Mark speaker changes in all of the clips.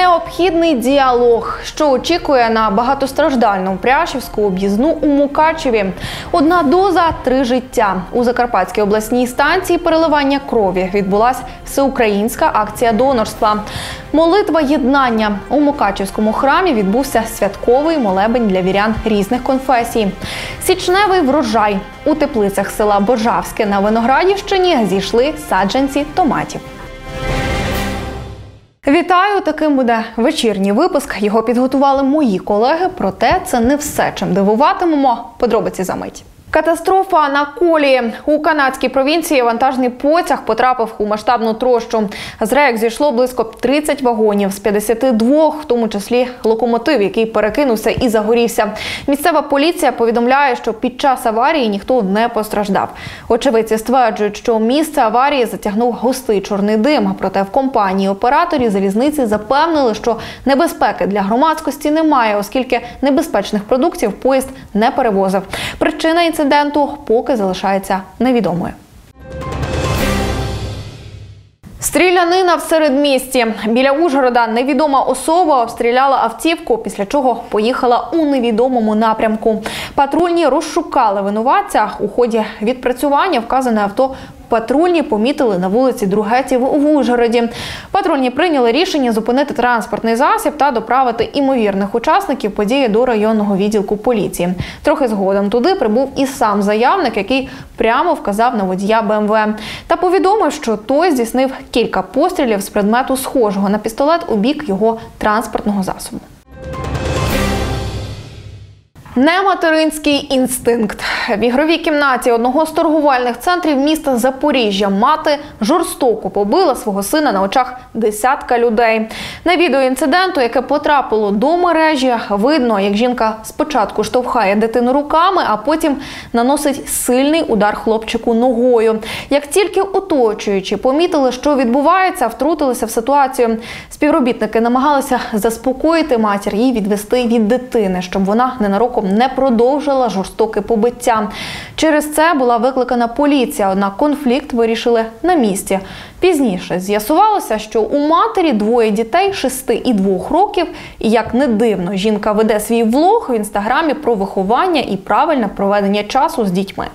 Speaker 1: Необхідний діалог, що очікує на багатостраждальну Пряшівську об'їзну у Мукачеві. Одна доза три життя. У Закарпатській обласній станції переливання крові відбулася всеукраїнська акція донорства. Молитва єднання у Мукачевському храмі відбувся святковий молебень для вірян різних конфесій. Січневий врожай у теплицях села Божавське на Виноградівщині зійшли саджанці томатів. Вітаю! Таким буде вечірній випуск. Його підготували мої колеги. Проте це не все, чим дивуватимемо. Подробиці за мить. Катастрофа на колії у канадській провінції вантажний потяг потрапив у масштабну трощу. З рейок зійшло близько 30 вагонів з 52, в тому числі локомотив, який перекинувся і загорівся. Місцева поліція повідомляє, що під час аварії ніхто не постраждав. Очевидці стверджують, що місце аварії затягнув густий чорний дим. Проте в компанії операторі залізниці запевнили, що небезпеки для громадськості немає, оскільки небезпечних продуктів поїзд не перевозив. Причина інциденту поки залишається невідомою. Стрілянина в середмісті. Біля Ужгорода невідома особа обстріляла автівку, після чого поїхала у невідомому напрямку. Патрульні розшукали винуватця. У ході відпрацювання вказане авто патрульні помітили на вулиці Другетів в Ужгороді. Патрульні прийняли рішення зупинити транспортний засіб та доправити імовірних учасників події до районного відділку поліції. Трохи згодом туди прибув і сам заявник, який прямо вказав на водія БМВ та повідомив, що той здійснив кілька пострілів з предмету схожого на пістолет у бік його транспортного засобу. Нематеринський інстинкт в ігровій кімнаті одного з торгувальних центрів міста Запоріжжя мати жорстоко побила свого сина на очах десятка людей. На відео інциденту, яке потрапило до мережі, видно, як жінка спочатку штовхає дитину руками, а потім наносить сильний удар хлопчику ногою. Як тільки оточуючі помітили, що відбувається, втрутилися в ситуацію. Співробітники намагалися заспокоїти матір і відвести від дитини, щоб вона ненароком не продовжила жорстоке побиття. Через це була викликана поліція, однак конфлікт вирішили на місці. Пізніше з'ясувалося, що у матері двоє дітей 6 і 2 років. І як не дивно, жінка веде свій влог в інстаграмі про виховання і правильне проведення часу з дітьми.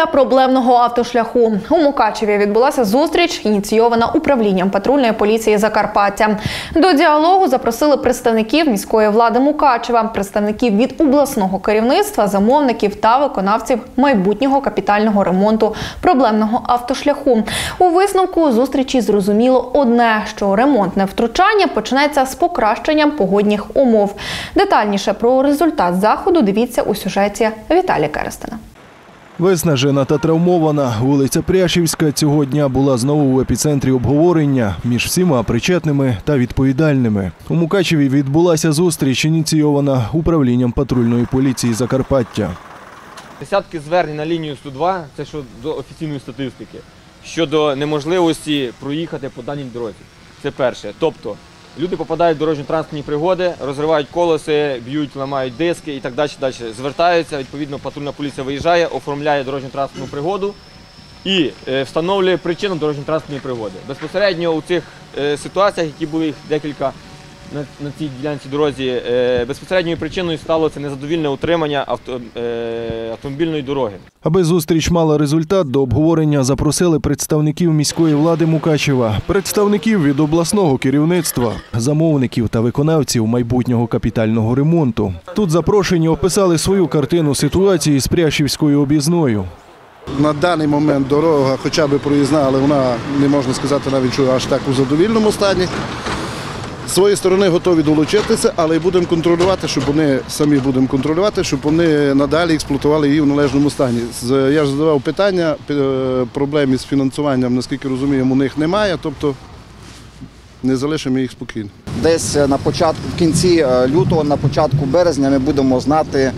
Speaker 1: Доля проблемного автошляху у Мукачеві відбулася зустріч, ініційована управлінням патрульної поліції Закарпаття. До діалогу запросили представників міської влади Мукачева, представників від обласного керівництва, замовників та виконавців майбутнього капітального ремонту проблемного автошляху. У висновку зустрічі зрозуміло одне, що ремонтне втручання почнеться з покращенням погодних умов. Детальніше про результат заходу дивіться у сюжеті Віталія Керестина.
Speaker 2: Виснажена та травмована вулиця Пряшівська цього дня була знову в епіцентрі обговорення між всіма причетними та відповідальними. У Мукачеві відбулася зустріч, ініційована управлінням патрульної поліції Закарпаття.
Speaker 3: Десятки звернень на лінію 102 це що до офіційної статистики щодо неможливості проїхати по даній дорозі. Це перше. Тобто люди попадають в дорожньо-транспортні пригоди, розривають колеси, б'ють, ламають диски і так далі. далі. Звертаються, відповідно, патрульна поліція виїжджає, оформляє дорожньо-транспортну пригоду і е, встановлює причину дорожньо-транспортної пригоди. Безпосередньо у цих е, ситуаціях, які були їх декілька на, на цій ділянці дорозі, е, безпосередньою причиною стало це незадовільне утримання авто, е, автомобільної дороги.
Speaker 2: Аби зустріч мала результат, до обговорення запросили представників міської влади Мукачева, представників від обласного керівництва, замовників та виконавців майбутнього капітального ремонту. Тут запрошені описали свою картину ситуації з Пряшівською об'їзною.
Speaker 4: На даний момент дорога хоча б проїзна, але вона не можна сказати навіть, що аж так у задовільному стані. З своєї сторони готові долучитися, але будемо контролювати, щоб вони самі будемо контролювати, щоб вони надалі експлуатували її в належному стані. Я ж задавав питання, пі- проблем із фінансуванням, наскільки розуміємо, у них немає, тобто не залишимо їх спокійно.
Speaker 5: Десь на початку, в кінці е, лютого, на початку березня ми будемо знати, е,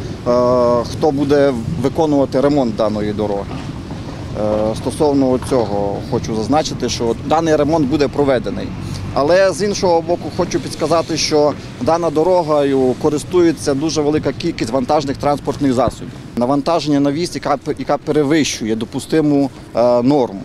Speaker 5: хто буде виконувати ремонт даної дороги. Е, Стосовно цього хочу зазначити, що даний ремонт буде проведений. Але з іншого боку, хочу підсказати, що дана дорогою користується дуже велика кількість вантажних транспортних засобів. Навантаження на вісь, яка, яка перевищує допустиму е, норму.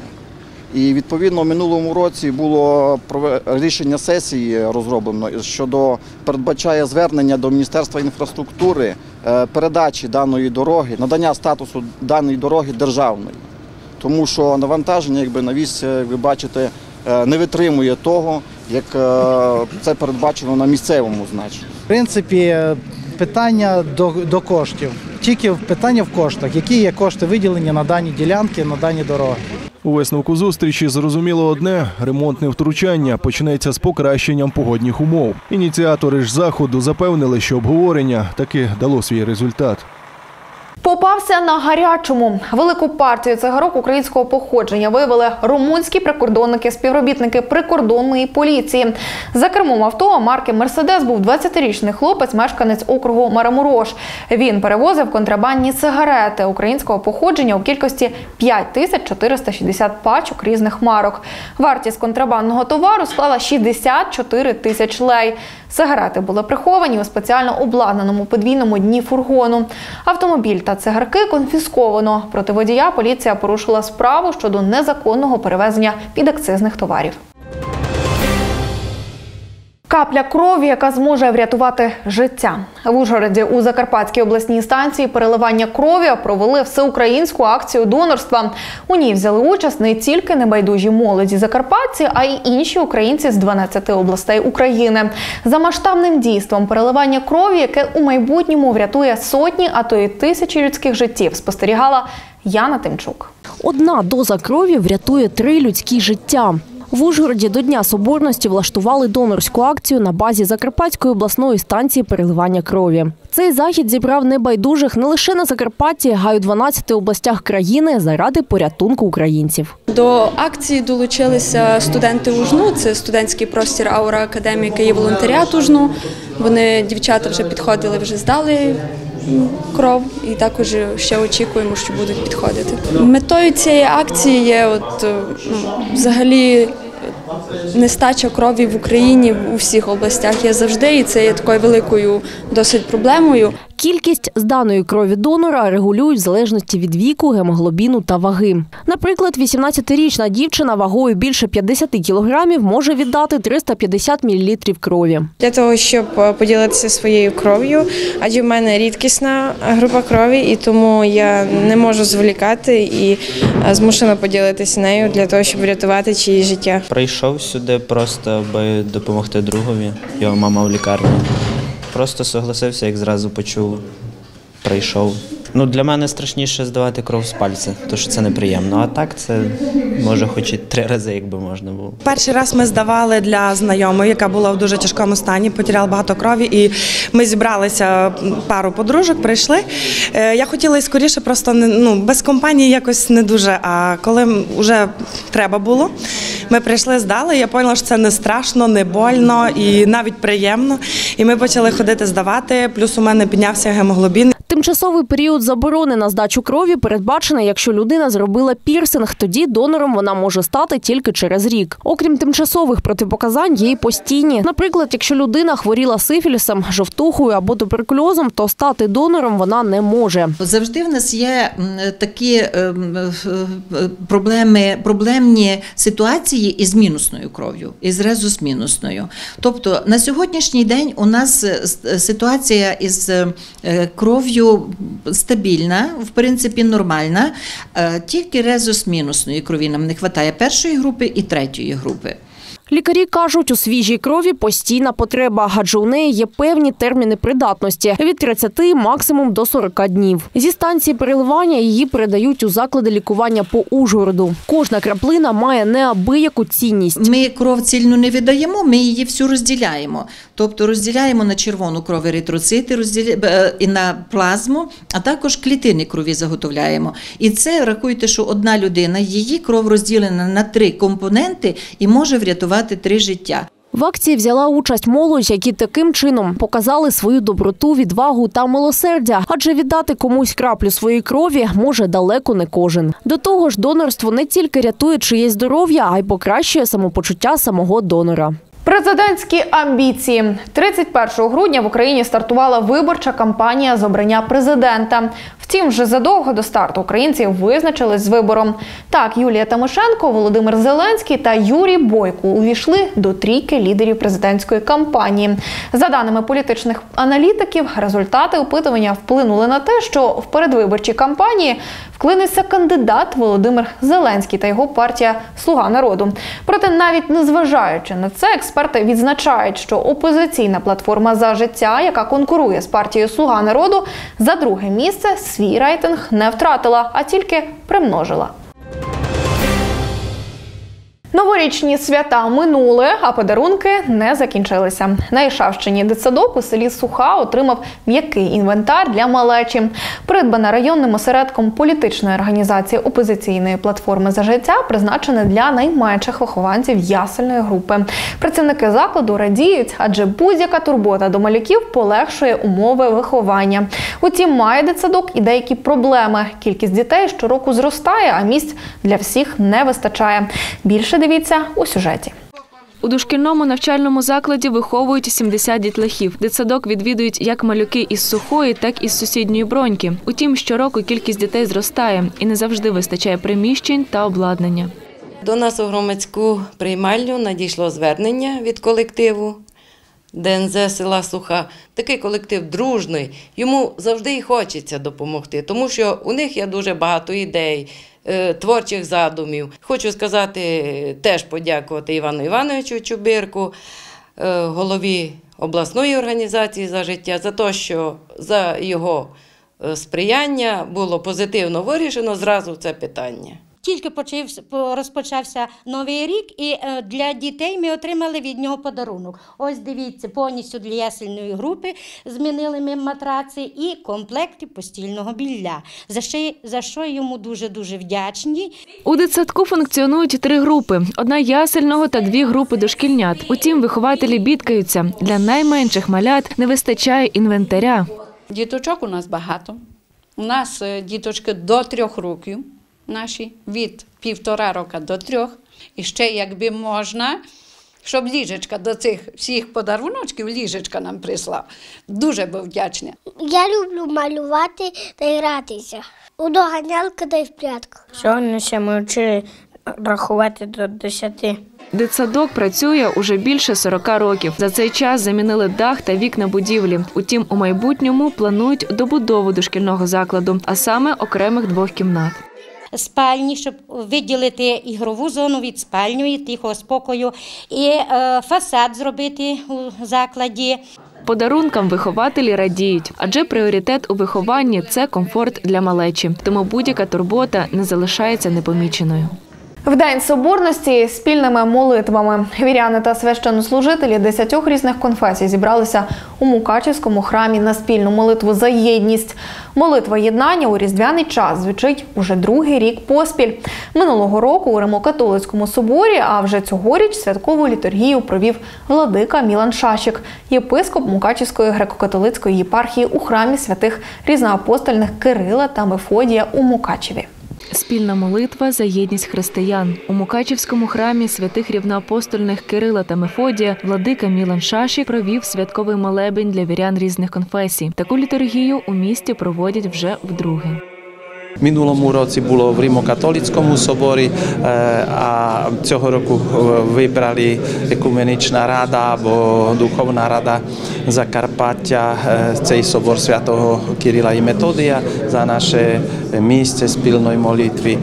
Speaker 5: І відповідно в минулому році було рішення сесії розроблено щодо передбачає звернення до Міністерства інфраструктури е, передачі даної дороги, надання статусу даної дороги державної. Тому що навантаження, якби на вісь, е, ви бачите, е, не витримує того, як е, це передбачено на місцевому значенні.
Speaker 6: В принципі, е, питання до, до коштів. Тільки питання в коштах. Які є кошти виділені на дані ділянки, на дані дороги.
Speaker 2: У висновку зустрічі зрозуміло одне: ремонтне втручання почнеться з покращенням погодних умов. Ініціатори ж заходу запевнили, що обговорення таки дало свій результат.
Speaker 1: Попався на гарячому. Велику партію цигарок українського походження виявили румунські прикордонники, співробітники прикордонної поліції. За кермом авто марки Мерседес був 20-річний хлопець, мешканець округу Марамурош. Він перевозив контрабандні сигарети українського походження у кількості 5460 пачок різних марок. Вартість контрабандного товару склала 64 тисяч лей. Сигарети були приховані у спеціально обладнаному подвійному дні фургону. Автомобіль та цигарки конфісковано. Проти водія поліція порушила справу щодо незаконного перевезення підакцизних товарів. Капля крові, яка зможе врятувати життя. В Ужгороді у Закарпатській обласній станції переливання крові провели всеукраїнську акцію донорства. У ній взяли участь не тільки небайдужі молоді закарпатці, а й інші українці з 12 областей України. За масштабним дійством переливання крові, яке у майбутньому врятує сотні, а то й тисячі людських життів, спостерігала Яна Тимчук.
Speaker 7: Одна доза крові врятує три людські життя. В Ужгороді до Дня Соборності влаштували донорську акцію на базі Закарпатської обласної станції переливання крові. Цей захід зібрав небайдужих не лише на Закарпатті, а й у 12 областях країни заради порятунку українців.
Speaker 8: До акції долучилися студенти УЖНУ, це студентський простір Аура Академіка і волонтеріат УЖНУ. Вони дівчата вже підходили, вже здали кров, і також ще очікуємо, що будуть підходити. Метою цієї акції є от е, ну, взагалі. Нестача крові в Україні у всіх областях є завжди, і це є такою великою досить проблемою.
Speaker 7: Кількість зданої крові донора регулюють в залежності від віку, гемоглобіну та ваги. Наприклад, 18-річна дівчина вагою більше 50 кілограмів може віддати 350 мл крові.
Speaker 9: для того, щоб е, поділитися своєю кров'ю, адже в мене рідкісна група крові, і тому я не можу зволікати і е, змушена поділитися нею для того, щоб врятувати чиїсь життя.
Speaker 10: Прийшов сюди просто, аби допомогти другові. Його мама в лікарні. Просто согласився, як зразу почув. Прийшов. Ну, для мене страшніше здавати кров з пальця, тому що це неприємно. А так це може хоч і три рази, якби можна було.
Speaker 11: Перший раз ми здавали для знайомої, яка була в дуже тяжкому стані, потеряла багато крові, і ми зібралися пару подружок, прийшли. Е, Я хотіла і скоріше, просто не- ну, без компанії якось не дуже. А коли вже треба було, ми прийшли, здали. Я поняла, що це не страшно, не больно і навіть приємно. І ми почали ходити здавати. Плюс у мене піднявся гемоглобін.
Speaker 7: Тимчасовий період заборони на здачу крові передбачений, якщо людина зробила пірсинг, тоді донором вона може стати тільки через рік. Окрім тимчасових протипоказань, є й постійні. Наприклад, якщо людина хворіла сифілісом, жовтухою або туберкульозом, то стати донором вона не може.
Speaker 12: Завжди в нас є такі ем, проблеми, проблемні ситуації із мінусною кров'ю, із резус-мінусною. Тобто на сьогоднішній день у нас е, ситуація із е, кров'ю стабільна, в принципі, нормальна. Е, Тільки резус-мінусної крові нам не вистачає першої групи і третьої групи.
Speaker 7: Лікарі кажуть, у свіжій крові постійна потреба, адже у неї є певні терміни придатності від 30 максимум до 40 днів. Зі станції переливання її передають у заклади лікування по Ужгороду. Кожна краплина має неабияку цінність.
Speaker 12: Ми кров цільну не видаємо, ми її всю розділяємо. Тобто розділяємо на червону кров еритроцити, розділя... е, і на плазму, а також клітини крові заготовляємо. І це рахуйте, що одна людина, її кров розділена на три компоненти і може врятувати три життя.
Speaker 7: В акції взяла участь молодь, які таким чином показали свою доброту, відвагу та милосердя, адже віддати комусь краплю своєї крові може далеко не кожен. До того ж, донорство не тільки рятує чиєсь здоров'я, а й покращує самопочуття самого донора.
Speaker 1: Президентські амбіції 31 грудня в Україні стартувала виборча кампанія з обрання президента. Втім, вже задовго до старту українці визначились з вибором. Так, Юлія Тимошенко, Володимир Зеленський та Юрій Бойко увійшли до трійки лідерів президентської кампанії. За даними політичних аналітиків, результати опитування вплинули на те, що в передвиборчій кампанії вклинився кандидат Володимир Зеленський та його партія Слуга народу. Проте, навіть незважаючи на це, експерти відзначають, що опозиційна платформа за життя, яка конкурує з партією Слуга народу, за друге місце свій рейтинг не втратила, а тільки примножила. Новорічні свята минули, а подарунки не закінчилися. На Ішавщині дитсадок у селі Суха отримав м'який інвентар для малечі. Придбане районним осередком політичної організації опозиційної платформи за життя, призначене для найменших вихованців ясельної групи. Працівники закладу радіють, адже будь-яка турбота до малюків полегшує умови виховання. Утім, має дитсадок і деякі проблеми. Кількість дітей щороку зростає, а місць для всіх не вистачає. Більше дивіться у сюжеті.
Speaker 13: У дошкільному навчальному закладі виховують 70 дітлахів. Дитсадок відвідують як малюки із сухої, так і з сусідньої броньки. Утім, щороку кількість дітей зростає і не завжди вистачає приміщень та обладнання.
Speaker 14: До нас у громадську приймальню надійшло звернення від колективу ДНЗ села Суха. Такий колектив дружний. Йому завжди і хочеться допомогти, тому що у них є дуже багато ідей. Е, Творчих задумів. Хочу сказати, теж подякувати Івану Івановичу Чубирку, е, голові обласної організації за життя, за те, що за його е, сприяння було позитивно вирішено зразу це питання.
Speaker 15: Тільки почався, по- розпочався новий рік, і е, для дітей ми отримали від нього подарунок. Ось дивіться, повністю для ясельної групи змінили ми матраци і комплекти постільного білля. За що, за що йому дуже дуже вдячні.
Speaker 13: У дитсадку функціонують три групи: одна ясельного та дві групи дошкільнят. Утім, вихователі бідкаються. Для найменших малят не вистачає інвентаря.
Speaker 16: Діточок у нас багато. У нас е, діточки до трьох років наші, від півтора року до трьох. І ще, якби можна, щоб ліжечка до цих всіх подаруночків, ліжечка нам прислав. Дуже був вдячний.
Speaker 17: Я люблю малювати та гратися. У доганялки та й в прятку. Сьогодні ще ми вчили рахувати до десяти.
Speaker 13: Дитсадок працює уже більше 40 років. За цей час замінили дах та вікна будівлі. Утім, у майбутньому планують добудову дошкільного закладу, а саме окремих двох кімнат.
Speaker 15: Спальні, щоб виділити ігрову зону від спальні, тихого спокою, і е, фасад зробити у закладі.
Speaker 13: Подарункам вихователі радіють, адже пріоритет у вихованні це комфорт для малечі. Тому будь-яка турбота не залишається непоміченою.
Speaker 1: В день соборності спільними молитвами віряни та священнослужителі десятьох різних конфесій зібралися у Мукачівському храмі на спільну молитву за єдність. Молитва єднання у різдвяний час звучить уже другий рік поспіль. Минулого року у Римо-католицькому соборі, а вже цьогоріч святкову літургію провів владика Мілан Шашик, єпископ Мукачівської греко-католицької єпархії у храмі святих різноапостольних Кирила та Мефодія у Мукачеві.
Speaker 13: Спільна молитва за єдність християн у Мукачівському храмі святих рівноапостольних Кирила та Мефодія владика Мілан Шаші провів святковий молебень для вірян різних конфесій. Таку літургію у місті проводять вже вдруге.
Speaker 18: Минулому році було в Римо-католицькому соборі, е, а цього року е, вибрали екуменічна рада або духовна рада Закарпаття, е, цей собор святого Кирила і Методія за наше місце спільної молитви.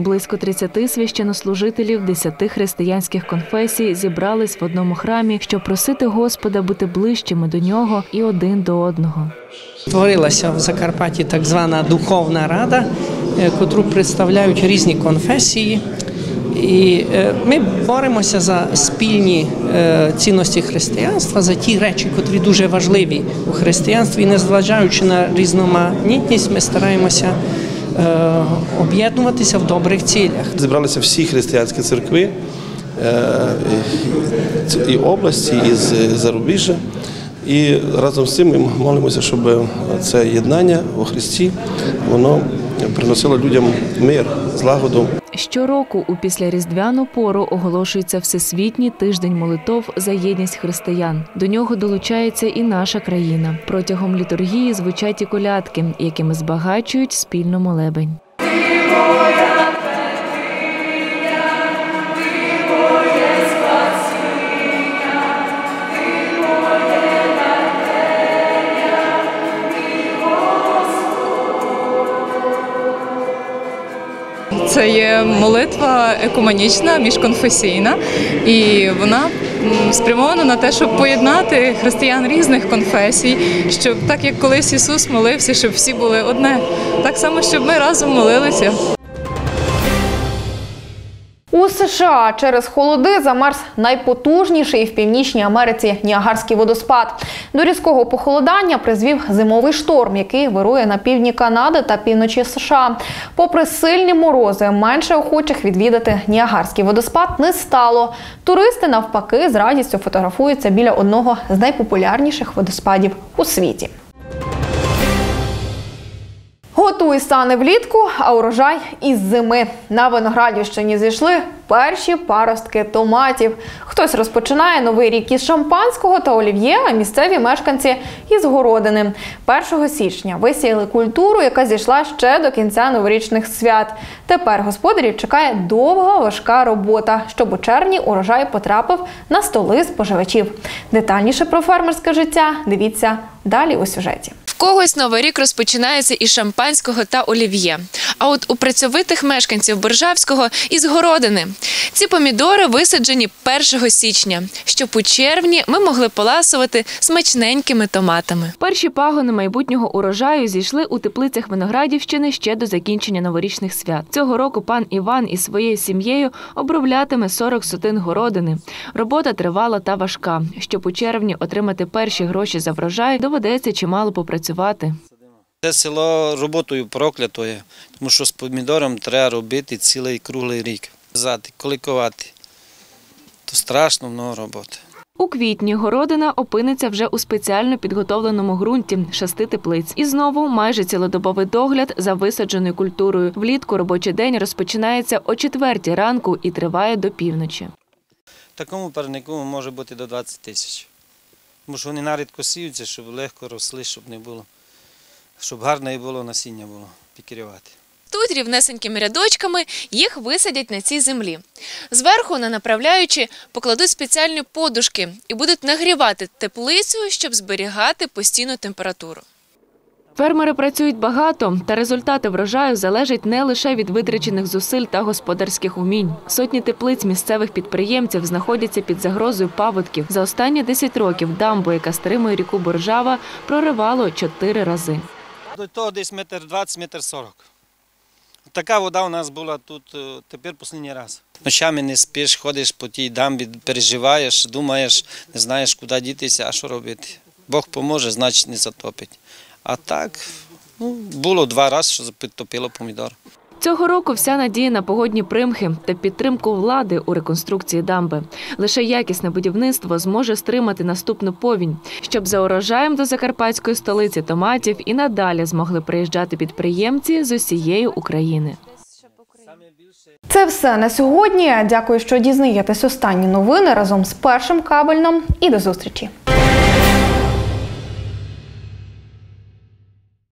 Speaker 13: Близько 30 священнослужителів 10 християнських конфесій зібрались в одному храмі, щоб просити Господа бути ближчими до нього і один до одного.
Speaker 19: Створилася в Закарпатті так звана Духовна Рада, е, котру представляють різні конфесії. І е, ми боремося за спільні е, цінності християнства, за ті речі, котрі дуже важливі у християнстві, І незважаючи на різноманітність, ми стараємося об'єднуватися в добрих цілях.
Speaker 20: Зібралися всі християнські церкви е, і області, і з зарубіжжя. І разом з цим ми молимося, щоб це єднання у Христі воно приносило людям мир, злагоду.
Speaker 13: Щороку у післяріздвяну пору оголошується Всесвітній тиждень молитов за єдність християн. До нього долучається і наша країна. Протягом літургії звучать і колядки, якими збагачують спільно молебень.
Speaker 21: Це є молитва екуманічна, міжконфесійна, і вона спрямована на те, щоб поєднати християн різних конфесій, щоб так як колись Ісус молився, щоб всі були одне, так само, щоб ми разом молилися.
Speaker 1: США через холоди замерз найпотужніший в північній Америці Ніагарський водоспад. До різкого похолодання призвів зимовий шторм, який вирує на півдні Канади та півночі США. Попри сильні морози, менше охочих відвідати Ніагарський водоспад не стало. Туристи навпаки з радістю фотографуються біля одного з найпопулярніших водоспадів у світі. Готуй сани влітку, а урожай із зими. На Виноградівщині зійшли перші паростки томатів. Хтось розпочинає новий рік із шампанського та олів'є, а місцеві мешканці із городини. 1 січня висіяли культуру, яка зійшла ще до кінця новорічних свят. Тепер господарів чекає довга важка робота, щоб у червні урожай потрапив на столи споживачів. Детальніше про фермерське життя дивіться далі у сюжеті.
Speaker 22: Когось новий рік розпочинається із шампанського та олів'є. А от у працьовитих мешканців Боржавського із городини. Ці помідори висаджені 1 січня, щоб у червні ми могли поласувати смачненькими томатами.
Speaker 13: Перші пагони майбутнього урожаю зійшли у теплицях Виноградівщини ще до закінчення новорічних свят. Цього року пан Іван із своєю сім'єю оброблятиме 40 сотин городини. Робота тривала та важка. Щоб у червні отримати перші гроші за врожай, доведеться чимало попрацювати.
Speaker 23: Це село роботою проклятою, тому що з помідором треба робити цілий круглий рік. Зати, коликувати. То страшно много роботи.
Speaker 13: У квітні городина опиниться вже у спеціально підготовленому ґрунті шести теплиць. І знову майже цілодобовий догляд за висадженою культурою. Влітку робочий день розпочинається о четвертій ранку і триває до півночі.
Speaker 23: Такому парнику може бути до 20 тисяч. Тому що вони нарідко сіються, щоб легко росли, щоб не було, щоб гарне було насіння було пікірювати.
Speaker 22: Тут рівнесенькими рядочками їх висадять на цій землі. Зверху, не направляючи, покладуть спеціальні подушки і будуть нагрівати теплицю, щоб зберігати постійну температуру.
Speaker 13: Фермери працюють багато, та результати врожаю залежать не лише від витрачених зусиль та господарських умінь. Сотні теплиць місцевих підприємців знаходяться під загрозою паводків. За останні 10 років дамбу, яка стримує ріку Боржава, проривало чотири рази.
Speaker 23: До того десь метр 20, метр 40. Така вода у нас була тут е, тепер останній раз. Ночами не спиш, ходиш по тій дамбі, переживаєш, думаєш, не знаєш, куди дітися, а що робити. Бог поможе, значить не затопить. А так, ну, було два рази, що підтопило помідор.
Speaker 13: Цього року вся надія на погодні примхи та підтримку влади у реконструкції дамби. Лише якісне будівництво зможе стримати наступну повінь, щоб за урожаєм до закарпатської столиці томатів і надалі змогли приїжджати підприємці з усієї України.
Speaker 1: Це все на сьогодні. Дякую, що дізнаєтесь останні новини разом з першим кабельном. І до зустрічі.